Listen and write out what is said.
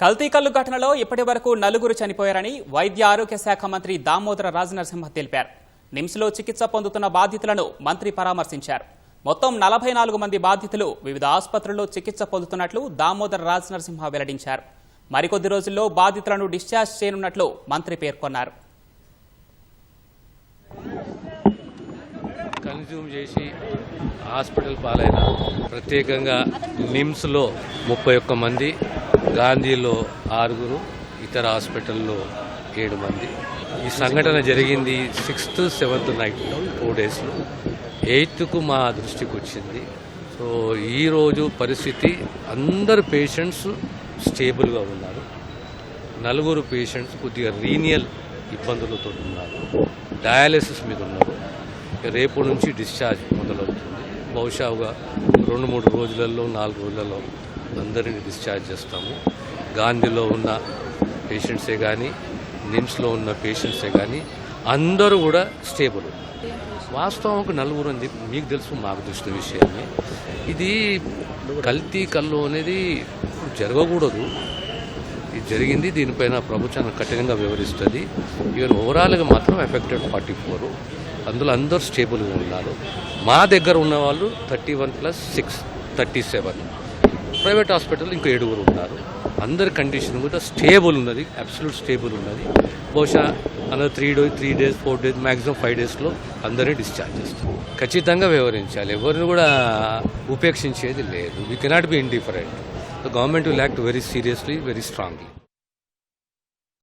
కల్తీ కల్లు ఘటనలో ఇప్పటి వరకు నలుగురు చనిపోయారని వైద్య ఆరోగ్య శాఖ మంత్రి దామోదర రాజనరసింహ తెలిపారు. నిమ్స్లో చికిత్స పొందుతున్న బాధితులను మంత్రి పరామర్శించారు. మొత్తం నలభై నాలుగు మంది బాధితులు వివిధ ఆసుపత్రుల్లో చికిత్స పొందుతున్నట్లు దామోదర రాజనరసింహ వెల్లడించారు. మరికొద్ది రోజుల్లో బాధితులను డిశ్చార్జ్ చేయనున్నట్లు మంత్రి పేర్కొన్నారు. కన్జ్యూమ్ చేసి హాస్పిటల్ పాలైన ప్రత్యేకంగా నిమ్స్లో ముప్పై ఒక్క మంది గాంధీలో ఆరుగురు ఇతర హాస్పిటల్లో ఏడు మంది. ఈ సంఘటన జరిగింది సిక్స్త్ సెవెంత్ నైట్ ఫోర్ డేస్లో. ఎయిత్కు మా దృష్టికి వచ్చింది. సో ఈరోజు పరిస్థితి అందరు పేషెంట్స్ స్టేబుల్గా ఉన్నారు. నలుగురు పేషెంట్స్ కొద్దిగా రీనియల్ ఇబ్బందులతో ఉన్నారు. డయాలసిస్ మీద ఉన్నారు. రేపు నుంచి డిశ్చార్జ్ మొదలవుతుంది. బహుశా ఒక రెండు మూడు రోజులలో నాలుగు రోజులలో అందరిని డిశ్చార్జ్ చేస్తాము. గాంధీలో ఉన్న పేషెంట్సే కానీ నిమ్స్లో ఉన్న పేషెంట్సే కానీ అందరూ కూడా స్టేబుల్ వాస్తవం ఒక నలుగురు అని చెప్పి మీకు తెలుసు మాకు తెలిసిన విషయాన్ని ఇది కల్తీ కళ్ళు అనేది జరగకూడదు. ఇది జరిగింది దీనిపైన ప్రభుత్వం కఠినంగా వివరిస్తుంది. ఈవెన్ ఓవరాల్గా మాత్రం ఎఫెక్టెడ్ ఫార్టీ ఫోర్. అందులో అందరూ స్టేబుల్గా ఉన్నారు. మా దగ్గర ఉన్న వాళ్ళు thirty one plus six thirty seven. Private hospital ఇంకో ఏడుగురు ఉన్నారు. అందరి కండిషన్ కూడా స్టేబుల్ ఉన్నది అబ్సల్యూట్ స్టేబుల్ ఉన్నది. బహుశా అన్న three day three days four days maximum five డేస్లో అందరినీ డిశ్చార్జ్ చేస్తారు. ఖచ్చితంగా వివరించాలి ఎవరిని కూడా ఉపేక్షించేది లేదు. We cannot be indifferent the government will act very seriously very strongly